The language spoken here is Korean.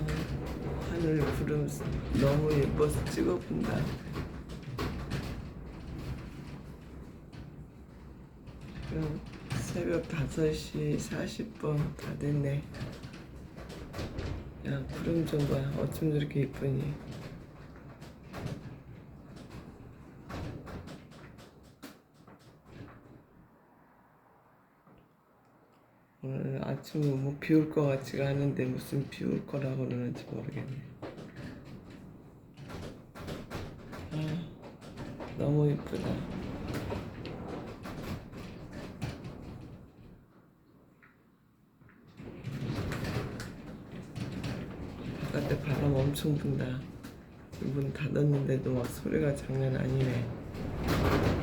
어, 하늘 구름 너무 예뻐서 찍어본다. 새벽 5시 40분 다 됐네. 야, 구름 좀 봐. 어쩜 저렇게 예쁘니? 오늘 아침에 뭐비 올 것 같지가 않은데 무슨 비 올 거라고 그러는지 모르겠네. 아, 너무 이쁘다. 바깥에 바람 엄청 분다. 문 닫았는데도 막 소리가 장난 아니네. 와.